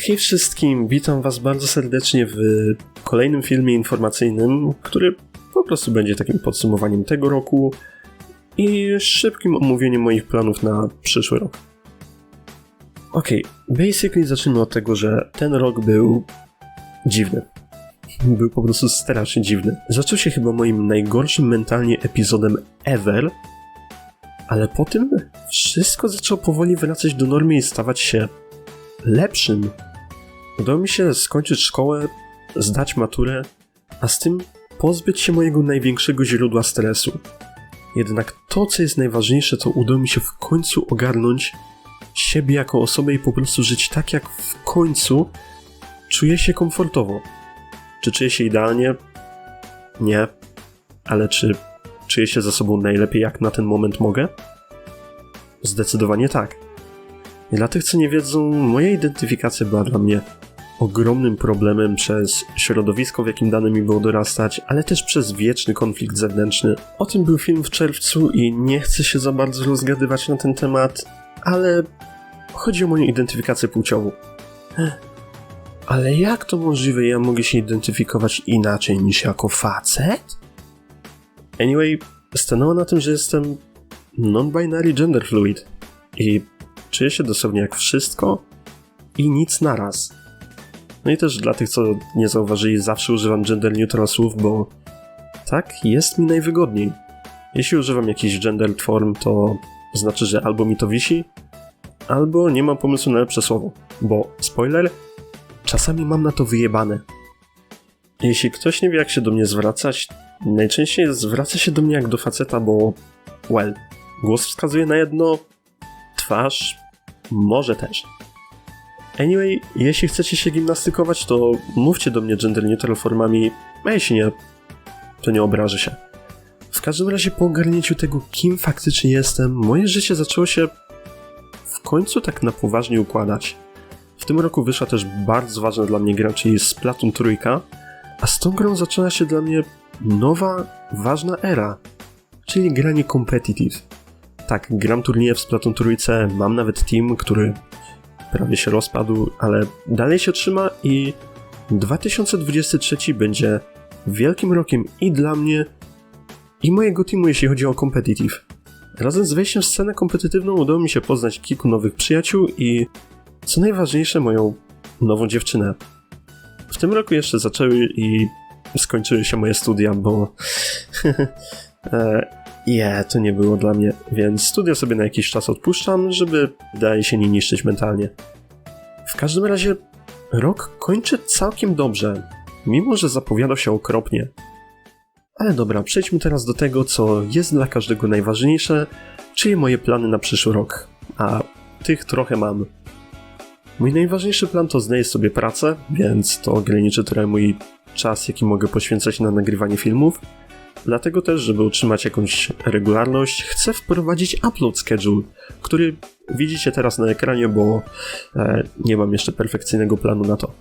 Hej wszystkim, witam was bardzo serdecznie w kolejnym filmie informacyjnym, który po prostu będzie takim podsumowaniem tego roku i szybkim omówieniem moich planów na przyszły rok. Okay, basically zacznijmy od tego, że ten rok był dziwny. Był po prostu strasznie dziwny. Zaczął się chyba moim najgorszym mentalnie epizodem ever, ale po tym wszystko zaczęło powoli wracać do normy i stawać się lepszym. Udało mi się skończyć szkołę, zdać maturę, a z tym pozbyć się mojego największego źródła stresu. Jednak to, co jest najważniejsze, to udało mi się w końcu ogarnąć siebie jako osobę i po prostu żyć tak, jak w końcu czuję się komfortowo. Czy czuję się idealnie? Nie. Ale czy czuję się ze sobą najlepiej, jak na ten moment mogę? Zdecydowanie tak. Dla tych, co nie wiedzą, moja identyfikacja była dla mnie ogromnym problemem przez środowisko, w jakim dane mi było dorastać, ale też przez wieczny konflikt zewnętrzny. O tym był film w czerwcu i nie chcę się za bardzo rozgadywać na ten temat, ale chodzi o moją identyfikację płciową. Ale jak to możliwe, ja mogę się identyfikować inaczej niż jako facet? Anyway, stanęło na tym, że jestem non-binary gender fluid i czuję się dosłownie jak wszystko i nic naraz. No i też dla tych, co nie zauważyli, zawsze używam gender neutral słów, bo tak jest mi najwygodniej. Jeśli używam jakiś gender form, to znaczy, że albo mi to wisi, albo nie mam pomysłu na lepsze słowo. Bo, spoiler, czasami mam na to wyjebane. Jeśli ktoś nie wie, jak się do mnie zwracać, najczęściej zwraca się do mnie jak do faceta, bo, well, głos wskazuje na jedno, twarz może też. Anyway, jeśli chcecie się gimnastykować, to mówcie do mnie gender neutral formami, a jeśli nie, to nie obrażę się. W każdym razie po ogarnięciu tego, kim faktycznie jestem, moje życie zaczęło się w końcu tak na poważnie układać. W tym roku wyszła też bardzo ważna dla mnie gra, czyli Splatoon Trójka, a z tą grą zaczyna się dla mnie nowa, ważna era, czyli granie competitive. Tak, gram turnieje w Splatoon Trójce, mam nawet team, który prawie się rozpadł, ale dalej się trzyma i 2023 będzie wielkim rokiem i dla mnie, i mojego teamu, jeśli chodzi o competitive. Razem z wejściem w scenę kompetytywną udało mi się poznać kilku nowych przyjaciół i, co najważniejsze, moją nową dziewczynę. W tym roku jeszcze zaczęły i skończyły się moje studia, bo e, nie, to nie było dla mnie, więc studia sobie na jakiś czas odpuszczam, żeby dalej się nie niszczyć mentalnie. W każdym razie rok kończy całkiem dobrze, mimo że zapowiadał się okropnie. Ale dobra, przejdźmy teraz do tego, co jest dla każdego najważniejsze, czyli moje plany na przyszły rok. A tych trochę mam. Mój najważniejszy plan to znaleźć sobie pracę, więc to ograniczy trochę mój czas, jaki mogę poświęcać na nagrywanie filmów. Dlatego też, żeby utrzymać jakąś regularność, chcę wprowadzić upload schedule, który widzicie teraz na ekranie, bo e, nie mam jeszcze perfekcyjnego planu na to.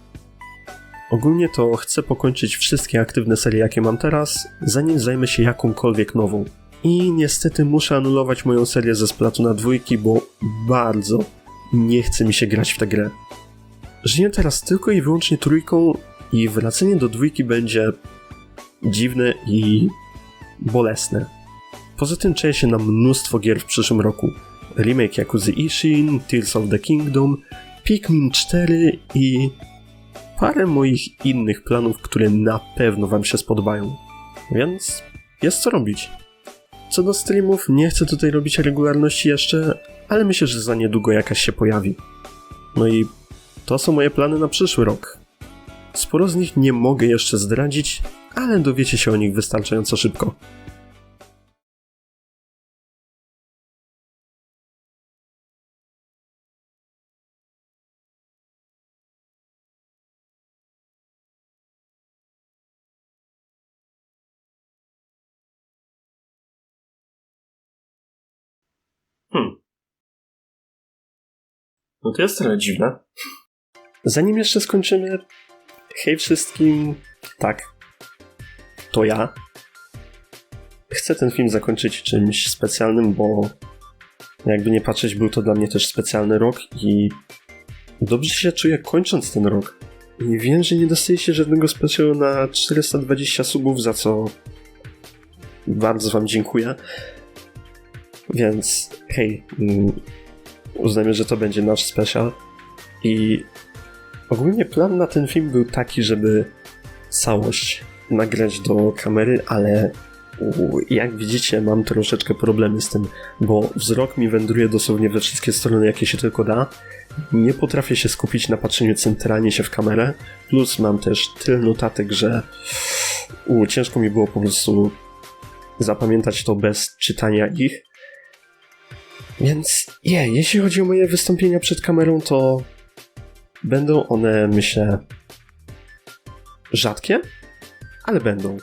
Ogólnie to chcę pokończyć wszystkie aktywne serie, jakie mam teraz, zanim zajmę się jakąkolwiek nową. I niestety muszę anulować moją serię ze na dwójki, bo bardzo nie chce mi się grać w tę grę. Żyję teraz tylko i wyłącznie trójką i wracanie do dwójki będzie dziwne i bolesne. Poza tym czuję się na mnóstwo gier w przyszłym roku. Remake Yakuza Ishin, Tears of the Kingdom, Pikmin 4 i parę moich innych planów, które na pewno wam się spodobają. Więc jest co robić. Co do streamów, nie chcę tutaj robić regularności jeszcze, ale myślę, że za niedługo jakaś się pojawi. No i to są moje plany na przyszły rok. Sporo z nich nie mogę jeszcze zdradzić, ale dowiecie się o nich wystarczająco szybko. Hmm. No to jest trochę dziwne. Zanim jeszcze skończymy, hej wszystkim, tak, to ja. Chcę ten film zakończyć czymś specjalnym, bo jakby nie patrzeć, był to dla mnie też specjalny rok i dobrze się czuję kończąc ten rok. I wiem, że nie dostaje się żadnego specialu na 420 subów, za co bardzo wam dziękuję. Więc hej, mm, uznajmy, że to będzie nasz special. I ogólnie plan na ten film był taki, żeby całość nagrać do kamery, ale jak widzicie, mam troszeczkę problemy z tym, bo wzrok mi wędruje dosłownie we wszystkie strony, jakie się tylko da. Nie potrafię się skupić na patrzeniu centralnie się w kamerę, plus mam też tyle notatek, że u, ciężko mi było po prostu zapamiętać to bez czytania ich. Więc je, jeśli chodzi o moje wystąpienia przed kamerą, to będą one, myślę, rzadkie, ale będą.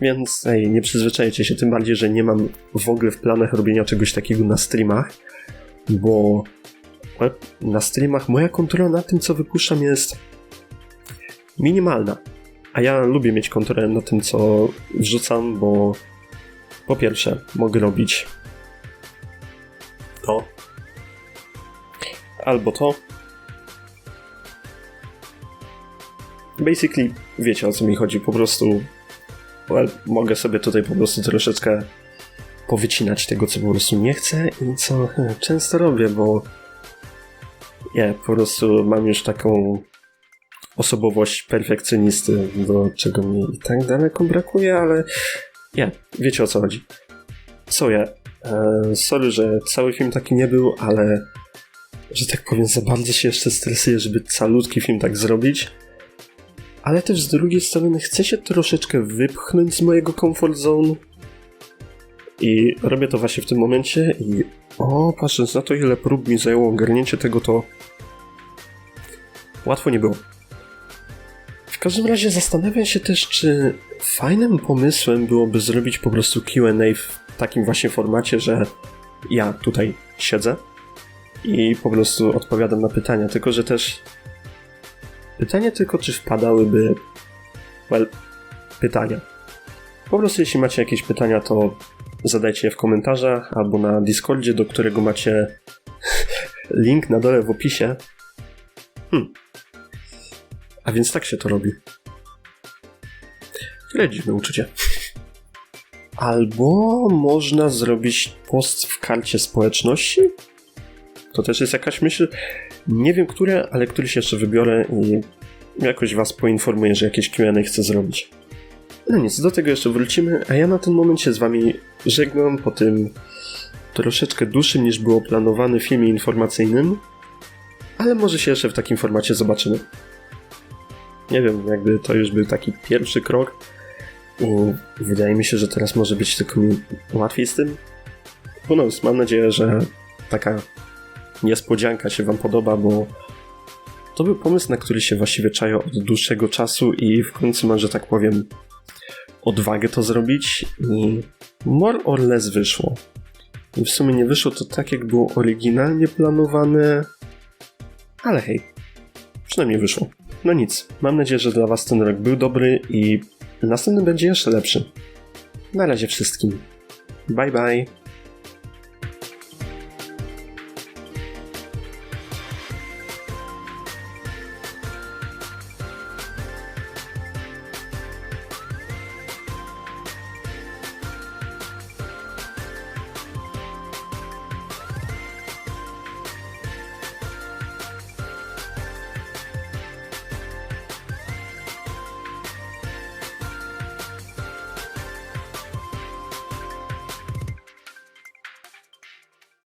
Więc ej, nie przyzwyczajcie się, tym bardziej, że nie mam w ogóle w planach robienia czegoś takiego na streamach, bo na streamach moja kontrola nad tym, co wypuszczam, jest minimalna. A ja lubię mieć kontrolę nad tym, co wrzucam, bo po pierwsze, mogę robić to albo to. Basically, wiecie o co mi chodzi, po prostu well, mogę sobie tutaj po prostu troszeczkę powycinać tego, co po prostu nie chcę i co hmm, często robię, bo ja po prostu mam już taką osobowość perfekcjonisty, do czego mi i tak daleko brakuje, ale nie, wiecie o co chodzi. Co ja? E, sorry, że cały film taki nie był, ale że tak powiem, za bardzo się jeszcze stresuję, żeby calutki film tak zrobić. Ale też z drugiej strony chcę się troszeczkę wypchnąć z mojego comfort zone. I robię to właśnie w tym momencie i o, patrząc na to, ile prób mi zajęło ogarnięcie tego, to łatwo nie było. W każdym razie zastanawiam się też, czy fajnym pomysłem byłoby zrobić po prostu QA w takim właśnie formacie, że ja tutaj siedzę i po prostu odpowiadam na pytania, tylko że też pytanie tylko, czy wpadałyby well, pytania. Po prostu jeśli macie jakieś pytania, to zadajcie je w komentarzach albo na Discordzie, do którego macie link na dole w opisie. Hmm. A więc tak się to robi. Tyle dziwne uczucie. Albo można zrobić post w karcie społeczności? To też jest jakaś myśl. Nie wiem które, ale któryś jeszcze wybiorę i jakoś was poinformuję, że jakieś Q&A chcę zrobić. No nic, do tego jeszcze wrócimy, a ja na ten moment się z wami żegnam po tym troszeczkę dłuższym niż było planowane filmie informacyjnym, ale może się jeszcze w takim formacie zobaczymy. Nie wiem, jakby to już był taki pierwszy krok i wydaje mi się, że teraz może być tylko mi łatwiej z tym. Who mam nadzieję, że taka niespodzianka się wam podoba, bo to był pomysł, na który się właściwie czają od dłuższego czasu i w końcu mam, że tak powiem, odwagę to zrobić i more or less wyszło. I w sumie nie wyszło to tak, jak było oryginalnie planowane, ale hej, przynajmniej wyszło. No nic, mam nadzieję, że dla Was ten rok był dobry i następny będzie jeszcze lepszy. Na razie wszystkim. Bye bye.